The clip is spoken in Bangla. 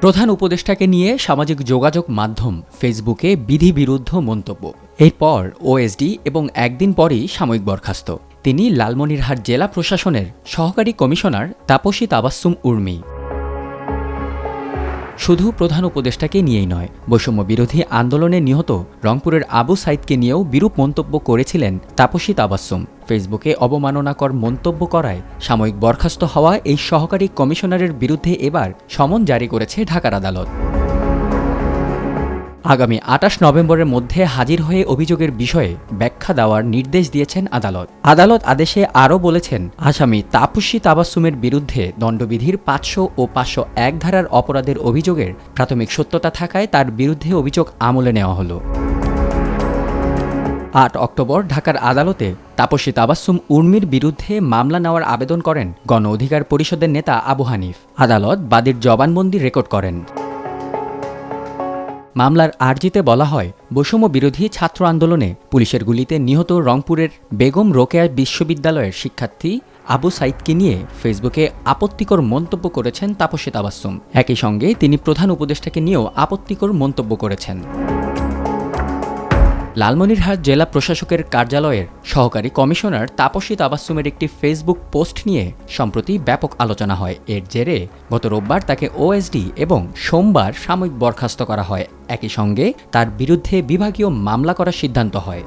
প্রধান উপদেষ্টাকে নিয়ে সামাজিক যোগাযোগ মাধ্যম ফেসবুকে বিধিবিরুদ্ধ মন্তব্য। এরপর ওএসডি এবং একদিন পরই সাময়িক বরখাস্ত। তিনি লালমনিরহাট জেলা প্রশাসনের সহকারী কমিশনার তাপসী তাবাসুম উর্মি। শুধু প্রধান উপদেষ্টাকে নিয়েই নয়, বৈষম্য বিরোধী আন্দোলনে নিহত রংপুরের আবু সাইদকে নিয়েও বিরূপ মন্তব্য করেছিলেন তাপসী তাবাসুম ফেসবুকে অবমাননাকর মন্তব্য করায় সাময়িক বরখাস্ত হওয়া এই সহকারী কমিশনারের বিরুদ্ধে এবার সমন জারি করেছে ঢাকার আদালত। আগামী আটাশ নভেম্বরের মধ্যে হাজির হয়ে অভিযোগের বিষয়ে ব্যাখ্যা দেওয়ার নির্দেশ দিয়েছেন আদালত। আদালত আদেশে আরও বলেছেন, আসামি তাপসী তাবাসুমের বিরুদ্ধে দণ্ডবিধির পাঁচশো ও পাঁচশো এক ধারার অপরাধের অভিযোগের প্রাথমিক সত্যতা থাকায় তার বিরুদ্ধে অভিযোগ আমলে নেওয়া হলো। আট অক্টোবর ঢাকার আদালতে তাপসী তাবাসুম উর্মির বিরুদ্ধে মামলা নেওয়ার আবেদন করেন গণ অধিকার পরিষদের নেতা আবু হানিফ। আদালত বাদীর জবানবন্দি রেকর্ড করেন। মামলার আর্জিতে বলা হয়, বৈষম্য বিরোধী ছাত্র আন্দোলনে পুলিশের গুলিতে নিহত রংপুরের বেগম রোকেয়া বিশ্ববিদ্যালয়ের শিক্ষার্থী আবু সাইদকে নিয়ে ফেসবুকে আপত্তিকর মন্তব্য করেছেন তাপসী তাবাসুম একই সঙ্গে তিনি প্রধান উপদেষ্টাকে নিয়েও আপত্তিকর মন্তব্য করেছেন। লালমনিরহাট জেলা প্রশাসকের কার্যালয়ের সহকারী কমিশনার তাপসী তাবাসুমের একটি ফেসবুক পোস্ট নিয়ে সম্প্রতি ব্যাপক আলোচনা হয়। এর জেরে গত রোববার তাকে ওএসডি এবং সোমবার সাময়িক বরখাস্ত করা হয়। একই সঙ্গে তার বিরুদ্ধে বিভাগীয় মামলা করার সিদ্ধান্ত হয়।